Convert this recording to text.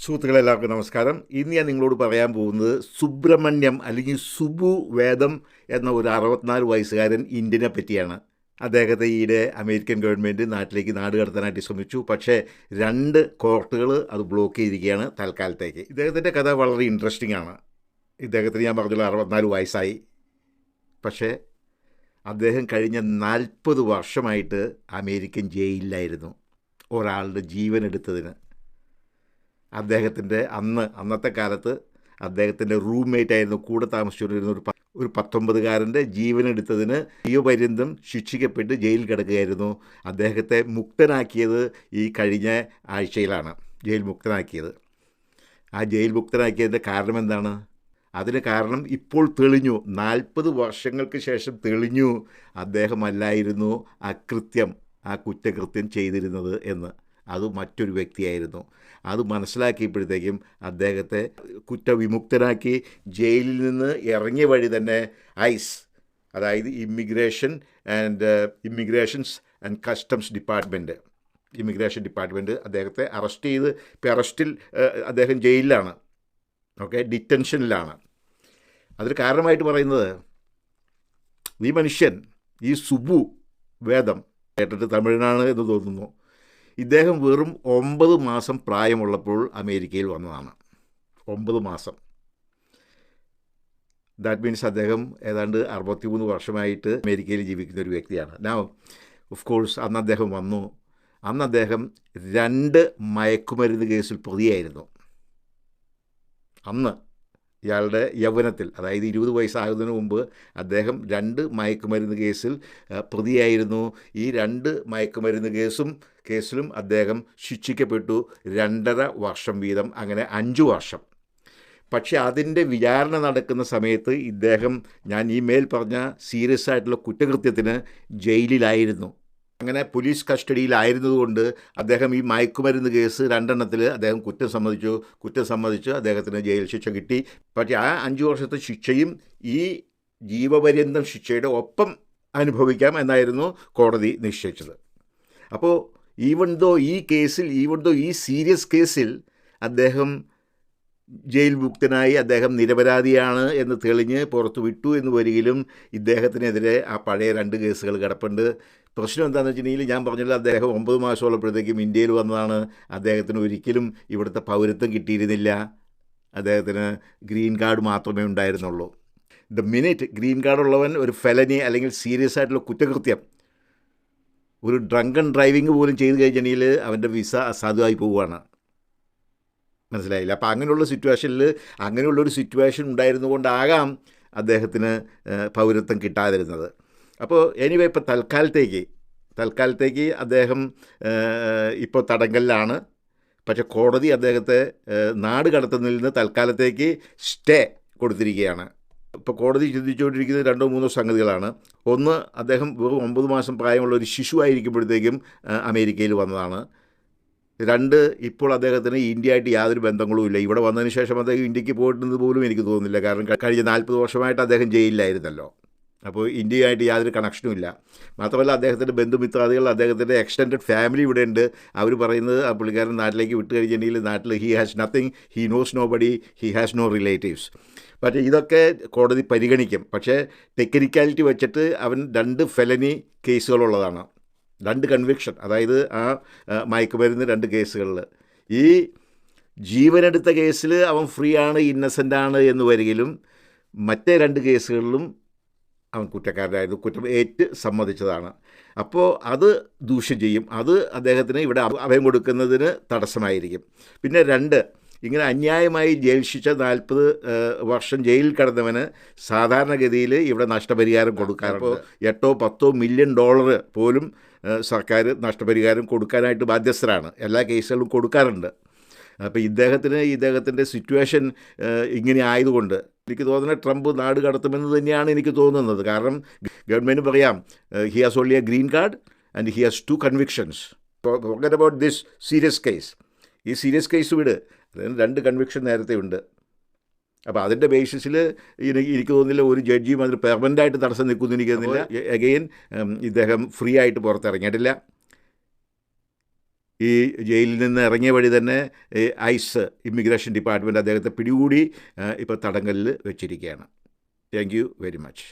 സുഹൃത്തുക്കളെ എല്ലാവർക്കും നമസ്കാരം. ഇന്ന് ഞാൻ നിങ്ങളോട് പറയാൻ പോകുന്നത് സുബ്രഹ്മണ്യം അല്ലെങ്കിൽ സുബു വേദം എന്ന ഒരു അറുപത്തിനാല് വയസ്സുകാരൻ ഇന്ത്യനെ പറ്റിയാണ്. അദ്ദേഹത്തെ ഈയിടെ അമേരിക്കൻ ഗവൺമെന്റ് നാട്ടിലേക്ക് നാട് കടത്താനായിട്ട് ശ്രമിച്ചു. പക്ഷേ രണ്ട് കോർട്ടുകൾ അത് ബ്ലോക്ക് ചെയ്തിരിക്കുകയാണ് തൽക്കാലത്തേക്ക്. ഇദ്ദേഹത്തിന്റെ കഥ വളരെ ഇൻട്രസ്റ്റിംഗ് ആണ്. ഇദ്ദേഹത്തിന് ഞാൻ പറഞ്ഞല്ലോ അറുപത്തിനാല് വയസ്സായി. പക്ഷേ അദ്ദേഹം കഴിഞ്ഞ നാൽപ്പത് വർഷമായിട്ട് അമേരിക്കൻ ജയിലിലായിരുന്നു. ഒരാളുടെ ജീവൻ എടുത്തതിന് അദ്ദേഹത്തിന്റെ അന്ന് അന്നത്തെ കാലത്ത് അദ്ദേഹത്തിന്റെ റൂംമേറ്റ് ആയിരുന്നു കൂടെ താമസിച്ചുകൊണ്ടിരുന്ന ഒരു ഒരു പത്തൊമ്പതുകാരന്റെ ജീവനെടുത്തതിന് ജീവപര്യന്തം ശിക്ഷിക്കപ്പെട്ട് ജയിലിൽ കിടക്കുകയായിരുന്നു. അദ്ദേഹത്തെ മുക്തനാക്കിയത് ഈ കഴിഞ്ഞ ആഴ്ചയിലാണ് ജയിൽ മുക്തനാക്കിയത്. ആ ജയിൽ മുക്തനാക്കിയതിന്റെ കാരണം എന്താണ്? അതിന് കാരണം ഇപ്പോൾ തെളിഞ്ഞു നാൽപ്പത് വർഷങ്ങൾക്ക് ശേഷം തെളിഞ്ഞു അദ്ദേഹമല്ലായിരുന്നു ആ കൃത്യം ആ കുറ്റകൃത്യം ചെയ്തിരുന്നത് എന്ന്. അത് മറ്റൊരു വ്യക്തിയായിരുന്നു. അത് മനസ്സിലാക്കിയപ്പോഴത്തേക്കും അദ്ദേഹത്തെ കുറ്റവിമുക്തനാക്കി ജയിലിൽ നിന്ന് ഇറങ്ങിയ വഴി തന്നെ ഐസ് അതായത് immigration and immigrations and customs department immigration department അദ്ദേഹത്തെ അറസ്റ്റ് ചെയ്ത് ഇപ്പോൾ അറസ്റ്റിൽ അദ്ദേഹം ജയിലിലാണ്. ഓക്കെ ഡിറ്റൻഷനിലാണ് അതിന് കാരണമായിട്ട് പറയുന്നത് ഈ മനുഷ്യൻ ഈ സുബു വേദം കേട്ടിട്ട് തമിഴിനാണ് എന്ന് തോന്നുന്നു. ഇദ്ദേഹം വെറും ഒമ്പത് മാസം പ്രായമുള്ളപ്പോൾ അമേരിക്കയിൽ വന്നതാണ്. ഒമ്പത് മാസം. ദാറ്റ് മീൻസ് അദ്ദേഹം ഏതാണ്ട് അറുപത്തിമൂന്ന് വർഷമായിട്ട് അമേരിക്കയിൽ ജീവിക്കുന്ന ഒരു വ്യക്തിയാണ്. നാ ഓഫ് കോഴ്സ് അന്ന് അദ്ദേഹം വന്നു. അന്ന് അദ്ദേഹം രണ്ട് മയക്കുമരുന്ന് കേസിൽ പ്രതിയായിരുന്നു. അന്ന് ഇയാളുടെ യൗവനത്തിൽ അതായത് ഇരുപത് വയസ്സാകുന്നതിന് മുമ്പ് അദ്ദേഹം രണ്ട് മയക്കുമരുന്ന് കേസിൽ പ്രതിയായിരുന്നു. ഈ രണ്ട് മയക്കുമരുന്ന് കേസും കേസിലും അദ്ദേഹം ശിക്ഷിക്കപ്പെട്ടു. രണ്ടര വർഷം വീതം അങ്ങനെ അഞ്ചു വർഷം. പക്ഷേ അതിന്റെ വിചാരണ നടക്കുന്ന സമയത്ത് ഇദ്ദേഹം ഞാൻ ഈ മേൽ പറഞ്ഞ സീരിയസ് ആയിട്ടുള്ള കുറ്റകൃത്യത്തിന് ജയിലിലായിരുന്നു. അങ്ങനെ പോലീസ് കസ്റ്റഡിയിലായിരുന്നതുകൊണ്ട് അദ്ദേഹം ഈ മയക്കുമരുന്ന് കേസ് രണ്ടെണ്ണത്തിൽ അദ്ദേഹം കുറ്റം സമ്മതിച്ചു കുറ്റം സമ്മതിച്ചു അദ്ദേഹത്തിന് ജയിൽ ശിക്ഷ കിട്ടി. പക്ഷേ ആ അഞ്ച് വർഷത്തെ ശിക്ഷയും ഈ ജീവപര്യന്തം ശിക്ഷയുടെ ഒപ്പം അനുഭവിക്കാം എന്നായിരുന്നു കോടതി നിശ്ചയിച്ചത്. അപ്പോൾ ഈവൺ ദോ ഈ കേസിൽ ഈവൺ ദോ ഈ സീരിയസ് കേസിൽ അദ്ദേഹം ജയിൽ മുക്തനായി അദ്ദേഹം നിരപരാധിയാണ് എന്ന് തെളിഞ്ഞ് പുറത്തു വിട്ടു എന്ന് വരികിലും ഇദ്ദേഹത്തിനെതിരെ ആ പഴയ രണ്ട് കേസുകൾ കിടപ്പുണ്ട്. പ്രശ്നം എന്താണെന്ന് വെച്ചിട്ടുണ്ടെങ്കിൽ ഞാൻ പറഞ്ഞല്ലോ അദ്ദേഹം ഒമ്പത് മാസമുള്ളപ്പോഴത്തേക്കും ഇന്ത്യയിൽ വന്നതാണ്. അദ്ദേഹത്തിന് ഒരിക്കലും ഇവിടുത്തെ പൗരത്വം കിട്ടിയിരുന്നില്ല. അദ്ദേഹത്തിന് ഗ്രീൻ കാർഡ് മാത്രമേ ഉണ്ടായിരുന്നുള്ളൂ. ദ മിനിറ്റ് ഗ്രീൻ കാർഡ് ഉള്ളവൻ ഒരു ഫെലനി അല്ലെങ്കിൽ സീരിയസ് ആയിട്ടുള്ള കുറ്റകൃത്യം ഒരു ഡ്രങ്കൺ ഡ്രൈവിംഗ് പോലും ചെയ്ത് കഴിഞ്ഞിട്ടുണ്ടെങ്കിൽ അവന്റെ വിസ അസാധുവായി പോവുകയാണ്. മനസ്സിലായില്ല? അപ്പോൾ അങ്ങനെയുള്ള സിറ്റുവേഷനിൽ അങ്ങനെയുള്ളൊരു സിറ്റുവേഷൻ ഉണ്ടായിരുന്നുകൊണ്ടാകാം അദ്ദേഹത്തിന് പൗരത്വം കിട്ടാതിരുന്നത്. അപ്പോൾ എനിവേ ഇപ്പോൾ തൽക്കാലത്തേക്ക് തൽക്കാലത്തേക്ക് അദ്ദേഹം ഇപ്പോൾ തടങ്കലിലാണ്. പക്ഷെ കോടതി അദ്ദേഹത്തെ നാട് കടത്തുന്നതിൽ നിന്ന് തൽക്കാലത്തേക്ക് സ്റ്റേ കൊടുത്തിരിക്കുകയാണ്. ഇപ്പോൾ കോടതി ചിന്തിച്ചുകൊണ്ടിരിക്കുന്നത് രണ്ടോ മൂന്നോ സംഗതികളാണ്. ഒന്ന് അദ്ദേഹം വെറും ഒമ്പത് മാസം പ്രായമുള്ള ഒരു ശിശുവായിരിക്കുമ്പോഴത്തേക്കും അമേരിക്കയിൽ വന്നതാണ്. രണ്ട് ഇപ്പോൾ അദ്ദേഹത്തിന് ഇന്ത്യയായിട്ട് യാതൊരു ബന്ധങ്ങളും ഇല്ല. ഇവിടെ വന്നതിന് ശേഷം അദ്ദേഹം ഇന്ത്യയ്ക്ക് പോയിട്ടുണ്ടെന്ന് പോലും എനിക്ക് തോന്നുന്നില്ല. കാരണം കഴിഞ്ഞ നാൽപ്പത് വർഷമായിട്ട് അദ്ദേഹം ജയിലിലായിരുന്നല്ലോ. അപ്പോൾ ഇന്ത്യയുമായിട്ട് യാതൊരു കണക്ഷനും ഇല്ല. മാത്രമല്ല അദ്ദേഹത്തിന്റെ ബന്ധുമിത്രാദികൾ അദ്ദേഹത്തിന്റെ എക്സ്റ്റൻഡഡ് ഫാമിലി ഇവിടെ ഉണ്ട് അവർ പറയുന്നത് ആ പുള്ളിക്കാരൻ നാട്ടിലേക്ക് വിട്ട് കഴിഞ്ഞിട്ടുണ്ടെങ്കിൽ നാട്ടിൽ he has nothing he knows nobody he has no relatives പക്ഷേ ഇതൊക്കെ കോടതി പരിഗണിക്കും. പക്ഷേ ടെക്നിക്കാലിറ്റി വെച്ചിട്ട് അവൻ രണ്ട് ഫെലനി കേസുകളുള്ളതാണ് രണ്ട് കൺവിക്ഷൻ അതായത് ആ മയക്കുമരുന്ന് രണ്ട് കേസുകളിൽ. ഈ ജീവനെടുത്ത കേസിൽ അവൻ ഫ്രീ ആണ് ഇന്നസെന്റ് ആണ് എന്ന് വരികിലും മറ്റേ രണ്ട് കേസുകളിലും അവൻ കുറ്റക്കാരനായിരുന്നു കുറ്റം ഏറ്റ് സമ്മതിച്ചതാണ്. അപ്പോൾ അത് ദൂഷ്യം ചെയ്യും. അത് അദ്ദേഹത്തിന് ഇവിടെ അഭ- അഭയം കൊടുക്കുന്നതിന് തടസ്സമായിരിക്കും. പിന്നെ രണ്ട് ഇങ്ങനെ അന്യായമായി ജയിൽ ശിക്ഷ നാൽപ്പത് വർഷം ജയിലിൽ കിടന്നവന് സാധാരണഗതിയിൽ ഇവിടെ നഷ്ടപരിഹാരം കൊടുക്കാറുണ്ട്. എട്ടോ പത്തോ മില്യൺ ഡോളർ പോലും സർക്കാർ നഷ്ടപരിഹാരം കൊടുക്കാനായിട്ട് ബാധ്യസ്ഥരാണ്. എല്ലാ കേസുകളും കൊടുക്കാറുണ്ട്. അപ്പോൾ ഇദ്ദേഹത്തിന് ഇദ്ദേഹത്തിന്റെ സിറ്റുവേഷൻ ഇങ്ങനെ ആയതുകൊണ്ട് എനിക്ക് തോന്നുന്നത് ട്രംപ് നാട് കടത്തുമെന്ന് തന്നെയാണ് എനിക്ക് തോന്നുന്നത്. കാരണം ഗവൺമെന്റ് പറയാം he has only a green card and he has two convictions forget about this serious case ഈ സീരിയസ് കേസ് വിട്. അതായത് രണ്ട് കൺവിക്ഷൻ നേരത്തെ ഉണ്ട്. അപ്പോൾ അതിന്റെ ബേസിസിൽ എനിക്ക് എനിക്ക് തോന്നുന്നില്ല ഒരു ജഡ്ജിയും അതിൽ പെർമനന്റ് ആയിട്ട് തടസ്സം നിൽക്കുമെന്ന് എനിക്ക് തോന്നുന്നില്ല. എഗെയിൻ ഇദ്ദേഹം ഫ്രീ ആയിട്ട് പുറത്തിറങ്ങിയിട്ടില്ല. ഈ ജയിലിൽ നിന്ന് ഇറങ്ങിയ വഴി തന്നെ ഐസ് ഇമിഗ്രേഷൻ ഡിപ്പാർട്ട്മെന്റ് അദ്ദേഹത്തെ പിടികൂടി ഇപ്പോൾ തടങ്കലിൽ വെച്ചിരിക്കുകയാണ്. Thank you very much.